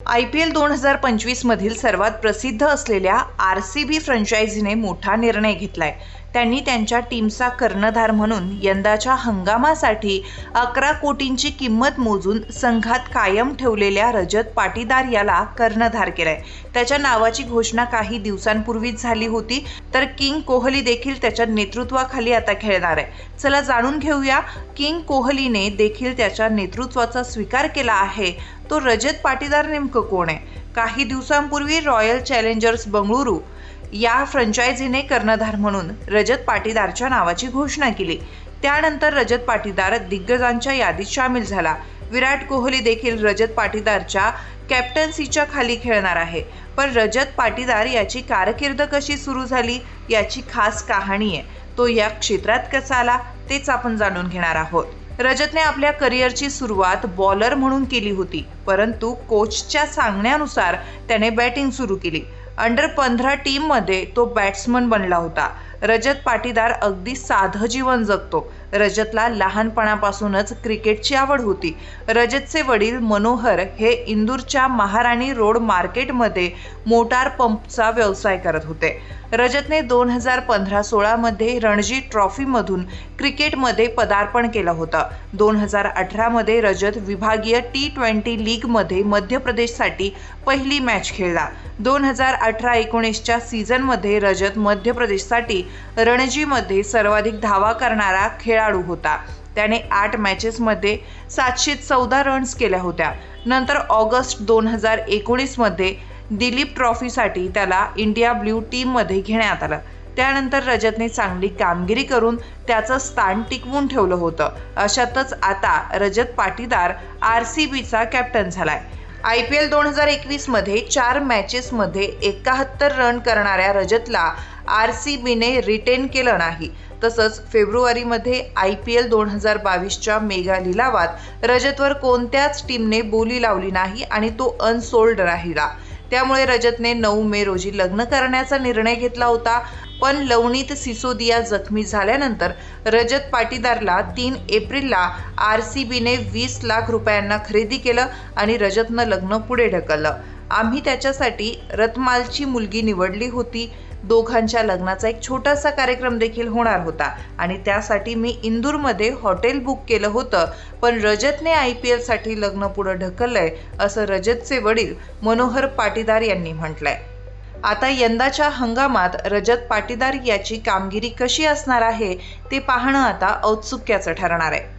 I P L दोन हजार पंचवीसमधील सर्वात प्रसिद्ध असलेल्या आर सी बी फ्रँचायझीने मोठा निर्णय घेतलाय. त्यांनी त्यांच्या टीमचा कर्णधार म्हणून यंदाच्या हंगामासाठी अकरा कोटींची किंमत मोजून संघात कायम ठेवलेल्या रजत पाटीदार याला कर्णधार केलाय. त्याच्या नावाची घोषणा काही दिवसांपूर्वीच झाली होती तर किंग कोहली देखील त्याच्या नेतृत्वाखाली आता खेळणार आहे. चला जाणून घेऊया किंग कोहलीने देखील त्याच्या नेतृत्वाचा स्वीकार केला आहे तो रजत पाटीदार नेमकं कोण आहे? काही दिवसांपूर्वी रॉयल चॅलेंजर्स बंगळुरू या फ्रँचायझीने कर्णधार म्हणून रजत पाटीदारच्या नावाची घोषणा केली. त्यानंतर रजत पाटीदार दिग्गजांच्या यादीत सामील झाला. विराट कोहली देखील रजत पाटीदारच्या कॅप्टन्सीच्या खाली खेळणार आहे. पण रजत पाटीदार याची कारकीर्द कशी सुरू झाली याची खास कहाणी आहे. तो या क्षेत्रात कसा आला तेच आपण जाणून घेणार आहोत. रजतने आपल्या करिअरची सुरुवात बॉलर म्हणून केली होती परंतु कोचच्या सांगण्यानुसार त्याने बॅटिंग सुरू केली. अंडर पंधरा टीममध्ये तो बॅट्समन बनला होता. रजत पाटीदार अगदी साधं जीवन जगतो. रजतला लहानपणापासूनच क्रिकेटची आवड होती. रजतचे वडील मनोहर हे इंदूरच्या महाराणी रोड मार्केटमध्ये मोटार पंपचा व्यवसाय करत होते. रजतने दोन हजार पंधरा सोळामध्ये रणजी ट्रॉफीमधून क्रिकेटमध्ये पदार्पण केलं होतं. दोन हजार अठरामध्ये रजत विभागीय टी ट्वेंटी लीगमध्ये मध्य प्रदेशसाठी पहिली मॅच खेळला. दोन हजार अठरा एकोणीसच्या सीझनमध्ये रजत मध्य प्रदेशसाठी रणजीमध्ये सर्वाधिक धावा करणारा खेळाडू होता. त्याने आठ मॅचेसमध्ये सातशे चौदा रन्स केल्या होत्या. नंतर ऑगस्ट दोन हजार एकोणीसमध्ये दिलीप ट्रॉफीसाठी त्याला इंडिया ब्ल्यू टीममध्ये घेण्यात आलं. त्यानंतर रजतने चांगली कामगिरी करून त्याचं स्थान टिकवून ठेवलं होतं. अशातच आता रजत पाटीदार आर सी बीचा कॅप्टन झालाय. आय पी एल दोन हजार एकवीसमध्ये चार मॅचेसमध्ये एकाहत्तर रन करणाऱ्या रजतला आर सी बीने रिटेन केलं नाही. तसंच फेब्रुवारीमध्ये आय पी एल दोन हजार बावीसच्या मेगा लिलावात रजतवर कोणत्याच टीमने बोली लावली नाही आणि तो अनसोल्ड राहिला. त्यामुळे रजतने नऊ मे रोजी लग्न करण्याचा निर्णय घेतला होता. पण लवणीत सिसोदिया जखमी झाल्यानंतर रजत पाटीदारला तीन एप्रिलला आर सी बीने वीस लाख रुपयांना खरेदी केलं आणि रजतनं लग्न पुढे ढकललं. आम्ही त्याच्यासाठी रतमालची मुलगी निवडली होती. दोघांच्या लग्नाचा एक छोटासा कार्यक्रम देखील होणार होता. आणि त्यासाठी मी इंदूरमध्ये हॉटेल बुक केलं होतं. पण रजतने आय पी एलसाठी लग्न पुढं ढकललंय असं रजतचे वडील मनोहर पाटीदार यांनी म्हटलंय. आता यंदाच्या हंगामात रजत पाटीदार याची कामगिरी कशी असणार आहे ते पाहणं आता औत्सुक्याचं ठरणार आहे.